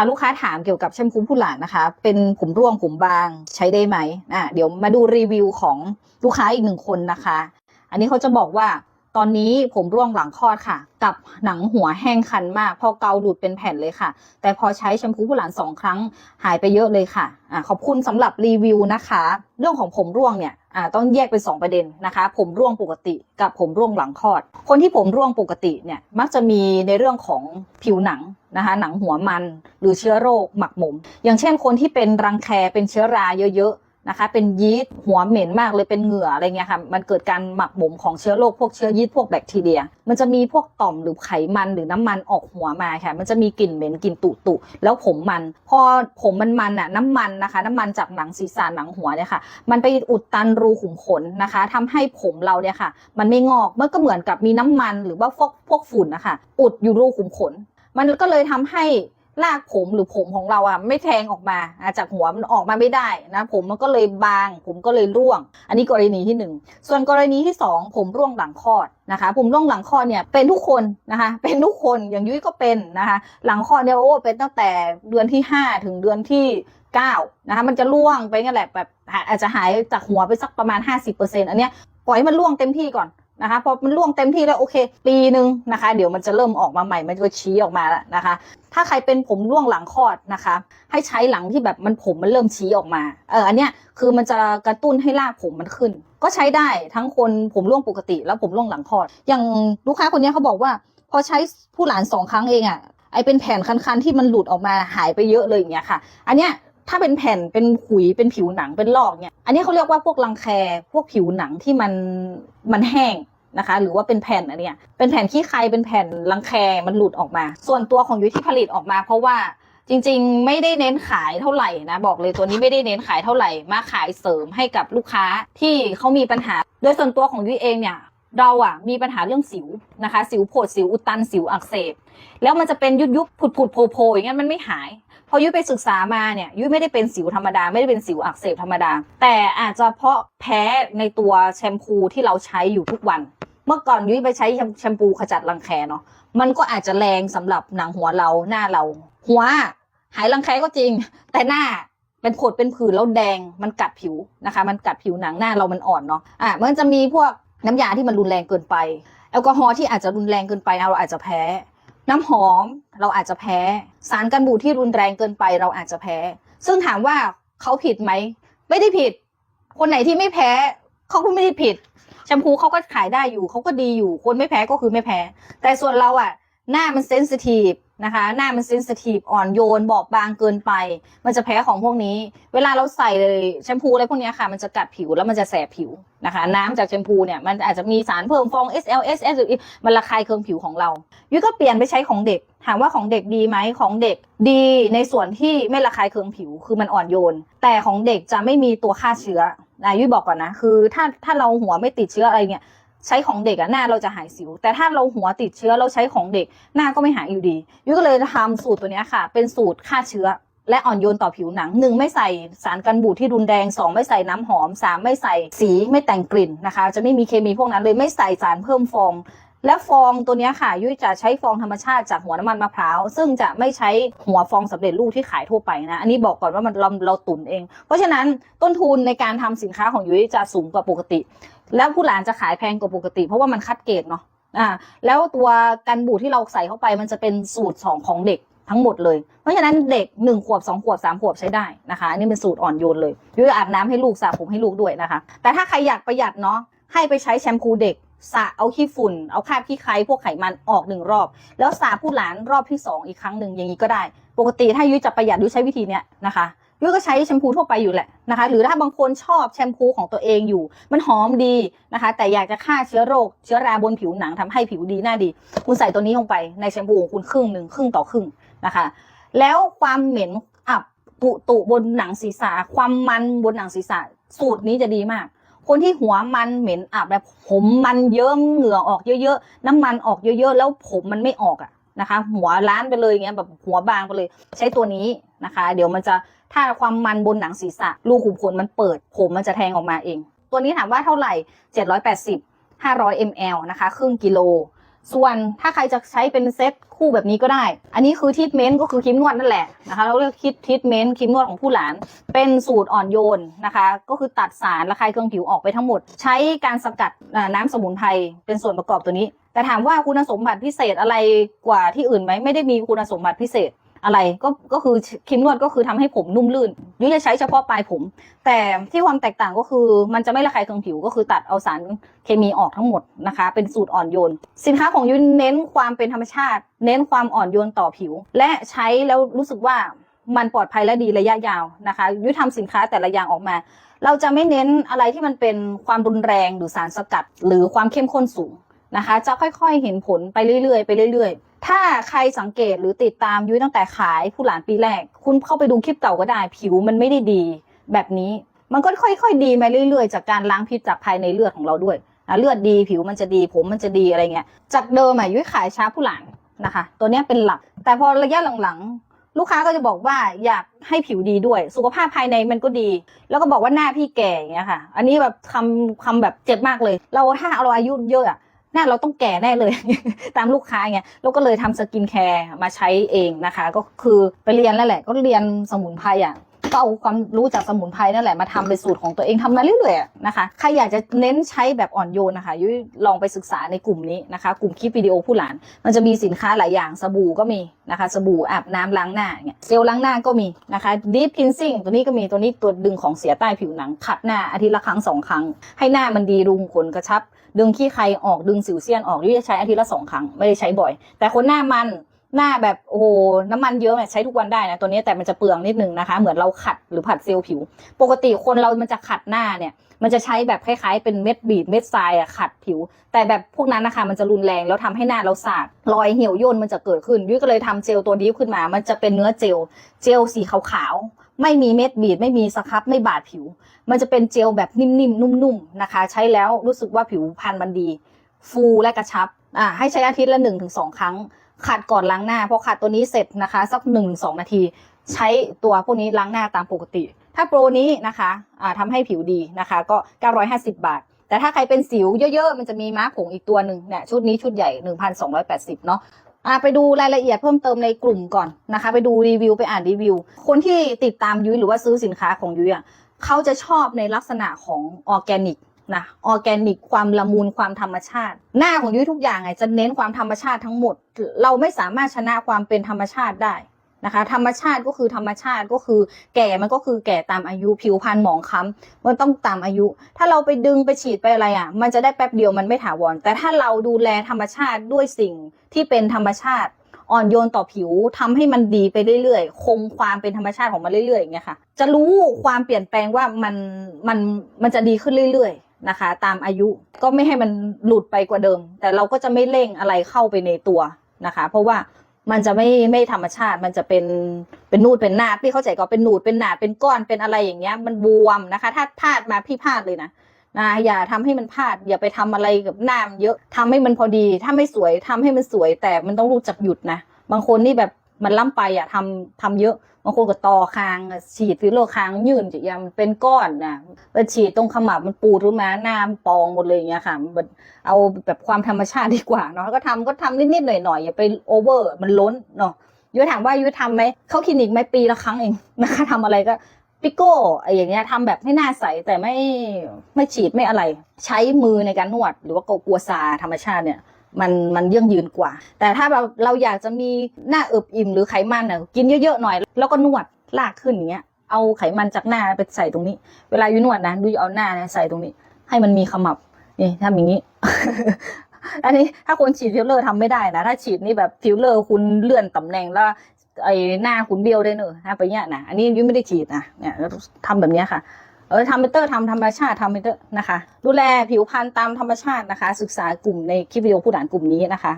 ค่ะลูกค้าถามเกี่ยวกับแชมพูผู้หลานนะคะ เป็นผมร่วงผมบางใช้ได้ไหมอะเดี๋ยวมาดูรีวิวของลูกค้าอีกหนึ่งคนนะคะ อันนี้เขาจะบอกว่า ตอนนี้ผมร่วงหลังคลอดค่ะ กับหนังหัวแห้งคันมาก พอเกาหลุดเป็นแผ่นเลยค่ะ แต่พอใช้แชมพูผู้หลานสองครั้งหายไปเยอะเลยค่ะอะขอบคุณสำหรับรีวิวนะคะ เรื่องของผมร่วงเนี่ยต้องแยกเป็นสองประเด็นนะคะ ผมร่วงปกติกับผมร่วงหลังคลอด คนที่ผมร่วงปกติเนี่ยมักจะมีในเรื่องของผิวหนังนะคะหนังหัวมันหรือเชื้อโรคหมักหมม อย่างเช่นคนที่เป็นรังแคเป็นเชื้อราเยอะๆ นะคะ เป็นยีสต์หัวเหม็นมากเลยเป็นเหงื่ออะไรเงี้ยค่ะมันเกิดการหมักหมมของเชื้อโรคพวกเชื้อยีสต์พวกแบคทีเรีย มันจะมีพวกต่อมหรือไขมันหรือน้ำมันออกหัวมาค่ะ มันจะมีกลิ่นเหม็นกลิ่นตุตุแล้วผมมันพอผมมันมันอะน้ำมันนะคะ น้ำมันจากหนังศีรษะหนังหัวเนี่ยค่ะ มันไปอุดตันรูขุมขนนะคะทำให้ผมเราเนี่ยค่ะ มันไม่งอกมันก็เหมือนกับมีน้ำมันหรือว่าพวกพวกฝุ่นนะคะอุดอยู่รูขุมขน มันก็เลยทำให้ รากผมหรือผมของเราอะไม่แทงออกมาจากหัวมันออกมาไม่ได้นะผมมันก็เลยบาง ผมก็เลยร่วง อันนี้กรณีที่หนึ่งส่วนกรณีที่สองผมร่วงหลังคลอดนะคะผมร่วงหลังคลอดเนี่ยเป็นทุกคนนะคะเป็นทุกคนอย่างยุ้ยก็เป็นนะคะหลังคลอดเนี่ยโอ้เป็นตั้งแต่เดือนที่ห้าถึงเดือนที่เก้านะคะมันจะร่วงไปนั่นแหละแบบอาจจะหายจากหัวไปสักประมาณ 50%อันเนี้ยปล่อยให้มันร่วงเต็มที่ก่อน นะคะพอมันร่วงเต็มที่แล้วโอเค ปีหนึ่งนะคะ เดี๋ยวมันจะเริ่มออกมาใหม่มันจะชี้ออกมาแล้วนะคะ ถ้าใครเป็นผมร่วงหลังคลอดนะคะ ให้ใช้หลังที่แบบมันผมมันเริ่มชี้ออกมาเอออันเนี้ยคือมันจะกระตุ้นให้รากผมมันขึ้น ก็ใช้ได้ทั้งคนผมร่วงปกติ แล้วผมร่วงหลังคลอด อย่างลูกค้าคนเนี้ยเขาบอกว่า พอใช้ผู้หลานสองครั้งเองอะ่ะไอเป็นแผ่นคันๆที่มันหลุดออกมาหายไปเยอะเลยอย่างเงี้ยค่ะ อันเนี้ย ถ้าเป็นแผ่นเป็นขุยเป็นผิวหนังเป็นลอกเนี่ย อันนี้เขาเรียกว่าพวกรังแคพวกผิวหนังที่มันมันแห้งนะคะ หรือว่าเป็นแผ่นอันเนี้ยเป็นแผ่นขี้ใครเป็นแผ่นรังแคมันหลุดออกมา ส่วนตัวของยุ้ยที่ผลิตออกมา เพราะว่าจริงๆ ไม่ได้เน้นขายเท่าไหร่นะบอกเลยตัวนี้ไม่ได้เน้นขายเท่าไหร่มาขายเสริมให้กับลูกค้าที่เขามีปัญหา โดยส่วนตัวของยุ้ยเองเนี่ยเราอะมีปัญหาเรื่องสิวนะคะ สิวโผดสิวอุดตันสิวอักเสบ แล้วมันจะเป็นยุบยุบผุดผุดโผล่โผล่อย่างนั้นมันไม่หาย พอยุ้ยไปศึกษามาเนี่ยยุ้ยไม่ได้เป็นสิวธรรมดาไม่ได้เป็นสิวอักเสบธรรมดา แต่อาจจะเพราะแพ้ในตัวแชมพูที่เราใช้อยู่ทุกวัน เมื่อก่อนยุ้ยไปใช้แชมพูขจัดรังแคเนาะมันก็อาจจะแรงสำหรับหนังหัวเราหน้าเรา หัวหายรังแคก็จริง แต่หน้าเป็นผดเป็นผื่นแล้วแดงมันกัดผิวนะคะ มันกัดผิวหนังหน้าเรามันอ่อนเนาะอะมันจะมีพวกน้ำยาที่มันรุนแรงเกินไป แอลกอฮอล์ที่อาจจะรุนแรงเกินไปเราอาจจะแพ้ น้ำหอมเราอาจจะแพ้ สารกันบูดที่รุนแรงเกินไปเราอาจจะแพ้ ซึ่งถามว่าเขาผิดไหม ไม่ได้ผิด คนไหนที่ไม่แพ้เขาก็ไม่ได้ผิดแชมพูเขาก็ขายได้อยู่เขาก็ดีอยู่ คนไม่แพ้ก็คือไม่แพ้ แต่ส่วนเราอะหน้ามันเซนซิทีฟ นะคะ หน้ามันเซนซิทีฟอ่อนโยนบอบบางเกินไป มันจะแพ้ของพวกนี้ เวลาเราใส่เลยแชมพูอะไรพวกนี้ค่ะ มันจะกัดผิวแล้วมันจะแสบผิวนะคะ น้ำจากแชมพูเนี่ยมันอาจจะมีสารเพิ่มฟอง SLS S มันระคายเคืองผิวของเรายุ้ยก็เปลี่ยนไปใช้ของเด็ก ถามว่าของเด็กดีไหมของเด็กดีในส่วนที่ไม่ระคายเคืองผิวคือมันอ่อนโยน แต่ของเด็กจะไม่มีตัวฆ่าเชื้อนะยุ้ยบอกก่อนนะคือถ้าถ้าเราหัวไม่ติดเชื้ออะไรเนี่ย ใช้ของเด็กอะหน้าเราจะหายสิว แต่ถ้าเราหัวติดเชื้อเราใช้ของเด็กหน้าก็ไม่หายอยู่ดียุ้ยก็เลยทำสูตรตัวนี้ค่ะ เป็นสูตรฆ่าเชื้อ และอ่อนโยนต่อผิวหนังหนึ่งไม่ใส่สารกันบูดที่รุนแรงสองไม่ใส่น้ำหอมสามไม่ใส่สีไม่แต่งกลิ่นนะคะ จะไม่มีเคมีพวกนั้นเลยไม่ใส่สารเพิ่มฟอง และฟองตัวนี้ค่ะ ยุ้ยจะใช้ฟองธรรมชาติจากหัวน้ำมันมะพร้าว ซึ่งจะไม่ใช้หัวฟองสำเร็จรูปที่ขายทั่วไปนะ อันนี้บอกก่อนว่ามันเราเราตุนเอง เพราะฉะนั้นต้นทุนในการทำสินค้าของยุ้ยจะสูงกว่าปกติ แล้วผู้หลานจะขายแพงกว่าปกติ เพราะว่ามันคัดเกรดเนาะอ่าแล้วตัวกันบูดที่เราใส่เข้าไปมันจะเป็นสูตรสองของเด็กทั้งหมดเลย เพราะฉะนั้นเด็กหนึ่งขวบสองขวบสามขวบใช้ได้นะคะ อันนี้เป็นสูตรอ่อนโยนเลยยุ้ยอาบน้ำให้ลูกสระผมให้ลูกด้วยนะคะ แต่ถ้าใครอยากประหยัดเนาะให้ไปใช้แชมพูเด็ก สระเอาขี้ฝุ่น เอาคราบขี้ใครพวกไขมันออกหนึ่งรอบ แล้วสระผู้หลานรอบที่สองอีกครั้งหนึ่งอย่างนี้ก็ได้ ปกติถ้ายุ้ยจะประหยัดยุ้ยใช้วิธีเนี้ยนะคะยุ้ยก็ใช้แชมพูทั่วไปอยู่แหละนะคะ หรือถ้าบางคนชอบแชมพูของตัวเองอยู่ มันหอมดีนะคะ แต่อยากจะฆ่าเชื้อโรค เชื้อราบนผิวหนังทำให้ผิวดีหน้าดี คุณใส่ตัวนี้ลงไปในแชมพูของคุณครึ่งหนึ่งครึ่งต่อครึ่งนะคะ แล้วความเหม็นอับตุตุบนหนังศีรษะ ความมันบนหนังศีรษะ สูตรนี้จะดีมาก คนที่หัวมันเหม็นอับแบบผมมันเยิ้มเหงื่อออกเยอะๆน้ำมันออกเยอะๆแล้วผมมันไม่ออกอะนะคะ หัวล้านไปเลยอย่างเงี้ยแบบหัวบางไปเลย ใช้ตัวนี้นะคะ เดี๋ยวมันจะถ้าความมันบนหนังศีรษะรูขุมขนมันเปิด ผมมันจะแทงออกมาเอง ตัวนี้ถามว่าเท่าไหร่ 780 500 ml นะคะ ครึ่งกิโล ส่วนถ้าใครจะใช้เป็นเซตคู่แบบนี้ก็ได้ อันนี้คือทีทเมนต์ก็คือครีมนวดนั่นแหละนะคะ เราเรียกคิดทีทเมนต์ครีมนวดของผู้หลาน เป็นสูตรอ่อนโยนนะคะ ก็คือตัดสารระคายเคืองผิวออกไปทั้งหมด ใช้การสกัดน้ำสมุนไพรเป็นส่วนประกอบตัวนี้ แต่ถามว่าคุณสมบัติพิเศษอะไรกว่าที่อื่นไหมไม่ได้มีคุณสมบัติพิเศษ อะไรก็ก็คือครีมนวดก็คือทำให้ผมนุ่มลื่นยุ้ยจะใช้เฉพาะปลายผม แต่ที่ความแตกต่างก็คือมันจะไม่ระคายเคืองผิวก็คือตัดเอาสารเคมีออกทั้งหมดนะคะ เป็นสูตรอ่อนโยน สินค้าของยุ้ยเน้นความเป็นธรรมชาติ เน้นความอ่อนโยนต่อผิว และใช้แล้วรู้สึกว่ามันปลอดภัยและดีระยะยาวนะคะ ยุ้ยทำสินค้าแต่ละอย่างออกมา เราจะไม่เน้นอะไรที่มันเป็นความรุนแรงหรือสารสกัด หรือความเข้มข้นสูงนะคะ จะค่อยๆเห็นผลไปเรื่อยๆไปเรื่อยๆ ถ้าใครสังเกตหรือติดตามยุ้ยตั้งแต่ขายผู้หลานปีแรก คุณเข้าไปดูคลิปเก่าก็ได้ ผิวมันไม่ได้ดี แบบนี้มันก็ค่อยๆ ดีมาเรื่อยๆ จากการล้างพิษจากภายในเลือดของเราด้วยนะเลือดดีผิวมันจะดีผมมันจะดีอะไรเงี้ยจากเดิมอะยุ้ยขายช้าผู้หลานนะคะ ตัวเนี้ยเป็นหลัก แต่พอระยะหลังๆ ลูกค้าก็จะบอกว่าอยากให้ผิวดีด้วย สุขภาพภายในมันก็ดี แล้วก็บอกว่าหน้าพี่แก่อย่างเงี้ยค่ะ อันนี้แบบคำคำแบบเจ็บมากเลย เราถ้าเราอายุเยอะอะ หน้าเราต้องแก่แน่เลย ตามลูกค้าไงเราก็เลยทำสกินแคร์มาใช้เองนะคะ ก็คือไปเรียนแล้วแหละ ก็เรียนสมุนไพรอะ ก็เอาความรู้จากสมุนไพรนั่นแหละมาทำเป็นสูตรของตัวเองทำมาเรื่อยๆนะคะใครอยากจะเน้นใช้แบบอ่อนโยนนะคะยุ้ยลองไปศึกษาในกลุ่มนี้นะคะ กลุ่มคลิปวิดีโอผู้หลาน มันจะมีสินค้าหลายอย่างสบู่ก็มีนะคะ สบู่อาบน้ำล้างหน้าเนี่ยเจลล้างหน้าก็มีนะคะดีฟคินซิ่งตัวนี้ก็มีตัวนี้ตัวดึงของเสียใต้ผิวหนังขัดหน้าอาทิตย์ละครั้งสองครั้ง ให้หน้ามันดีรุมขนกระชับ ดึงขี้ใครออกดึงสิวเซียนออกยุ้ยจะใช้อาทิตย์ละสองครั้งไม่ได้ใช้บ่อย แต่คนหน้ามัน หน้าแบบโอ้โหน้ำมันเยอะเนี่ยใช้ทุกวันได้นะตัวนี้แต่มันจะเปลืองนิดนึงนะคะ เหมือนเราขัดหรือผัดเซลล์ผิว ปกติคนเรามันจะขัดหน้าเนี่ย มันจะใช้แบบคล้ายๆ เป็นเม็ดบีดเม็ดทรายอะขัดผิว แต่แบบพวกนั้นนะคะมันจะรุนแรงแล้วทำให้หน้าเราสาดรอยเหี่ยวย่นมันจะเกิดขึ้นยุ้ยก็เลยทำเจลตัวนี้ขึ้นมา มันจะเป็นเนื้อเจลเจลสีขาวๆไม่มีเม็ดบีดไม่มีสครับไม่บาดผิว มันจะเป็นเจลแบบนิ่มๆนุ่มๆนะคะ ใช้แล้วรู้สึกว่าผิวพรรณมันดี ฟูและกระชับอ่าให้ใช้อาทิตย์ละหนึ่งถึงสองครั้ง ขัดก่อนล้างหน้าพอขัดตัวนี้เสร็จนะคะสักหนึ่งสองนาที ใช้ตัวพวกนี้ล้างหน้าตามปกติ ถ้าโปรนี้นะคะอ่าทำให้ผิวดีนะคะ ก็ 950 บาท แต่ถ้าใครเป็นสิวเยอะๆ มันจะมีม้าผงอีกตัวหนึ่งเนี่ยชุดนี้ชุดใหญ่ 1,280 เนาะอาไปดูรายละเอียดเพิ่มเติมในกลุ่มก่อนนะคะ ไปดูรีวิวไปอ่านรีวิว คนที่ติดตามยุ้ยหรือว่าซื้อสินค้าของยุ้ยอะเขาจะชอบในลักษณะของออร์แกนิก นะออแกนิกความละมุนความธรรมชาติ หน้าของยุ้ยทุกอย่างไงจะเน้นความธรรมชาติทั้งหมด เราไม่สามารถชนะความเป็นธรรมชาติได้นะคะ ธรรมชาติก็คือธรรมชาติก็คือ แก่มันก็คือแก่ตามอายุผิวพรรณหมองคล้ำมันต้องตามอายุ ถ้าเราไปดึงไปฉีดไปอะไรอะ มันจะได้แป๊บเดียวมันไม่ถาวร แต่ถ้าเราดูแลธรรมชาติด้วยสิ่งที่เป็นธรรมชาติอ่อนโยนต่อผิวทำให้มันดีไปเรื่อยๆ คงความเป็นธรรมชาติของมันเรื่อยๆอย่างเงี้ยค่ะ จะรู้ความเปลี่ยนแปลงว่ามันมันมันจะดีขึ้นเรื่อยๆ นะคะ ตามอายุก็ไม่ให้มันหลุดไปกว่าเดิม แต่เราก็จะไม่เร่งอะไรเข้าไปในตัวนะคะ เพราะว่ามันจะไม่ไม่ธรรมชาติ มันจะเป็นเป็นนูดเป็นหนาดพี่เข้าใจก็เป็นนูดเป็นหนาดเป็นก้อนเป็นอะไรอย่างเงี้ย มันบวมนะคะ ถ้าพลาดมาพี่พลาดเลยนะนะอย่าทำให้มันพลาด อย่าไปทำอะไรกับหน้ามเยอะทำให้มันพอดี ถ้าไม่สวยทำให้มันสวยแต่มันต้องรู้จักหยุดนะ บางคนนี่แบบ มันล่ำไปอะทำทำเยอะบางคนก็ต่อคางฉีดฟิลเลอร์คางยื่นจะยังเป็นก้อนนะไปฉีดตรงขมับมันปูดขึ้นมาหน้ามปองหมดเลยอย่างเงี้ยค่ะมันเอาแบบความธรรมชาติดีกว่าเนาะก็ทำก็ทำนิดๆหน่อยๆอย่าไปโอเวอร์มันล้นเนาะยุ้ยถามว่ายุ้ยทำไหมเข้าคลินิกไหมปีละครั้งเองนะคะทำอะไรก็ปิโก้ไออย่างเงี้ยทำแบบให้หน้าใสแต่ไม่ไม่ฉีดไม่อะไร ใช้มือในการนวด หรือว่ากัวซาธรรมชาติเนี่ย มันมันยั่งยืนกว่า แต่ถ้าเราเราอยากจะมีหน้าอิบอิ่มหรือไขมันน่ะกินเยอะๆหน่อย แล้วก็นวดลากขึ้นอย่างเงี้ยเอาไขมันจากหน้าไปใส่ตรงนี้ เวลาอยู่นวดนะดูเอาหน้าเนี่ยใส่ตรงนี้ ให้มันมีขมับนี่ทำอย่างนี้ อันนี้ถ้าคนฉีดฟิลเลอร์ทำไม่ได้นะถ้าฉีดนี่แบบฟิลเลอร์คุณเลื่อนตำแหน่งแล้วไอ้หน้าคุณเบี้ยวได้เนอะถ้าไปเนี้ยนะอันนี้ยุ้ยไม่ได้ฉีดนะเนี่ยแล้วทำแบบเนี้ยค่ะ เออทำเปเตอร์ทำธรรมชาติทำเปเตอร์นะคะ ดูแลผิวพรรณตามธรรมชาตินะคะ ศึกษากลุ่มในคลิปวิดีโอผู้ด่านกลุ่มนี้นะคะ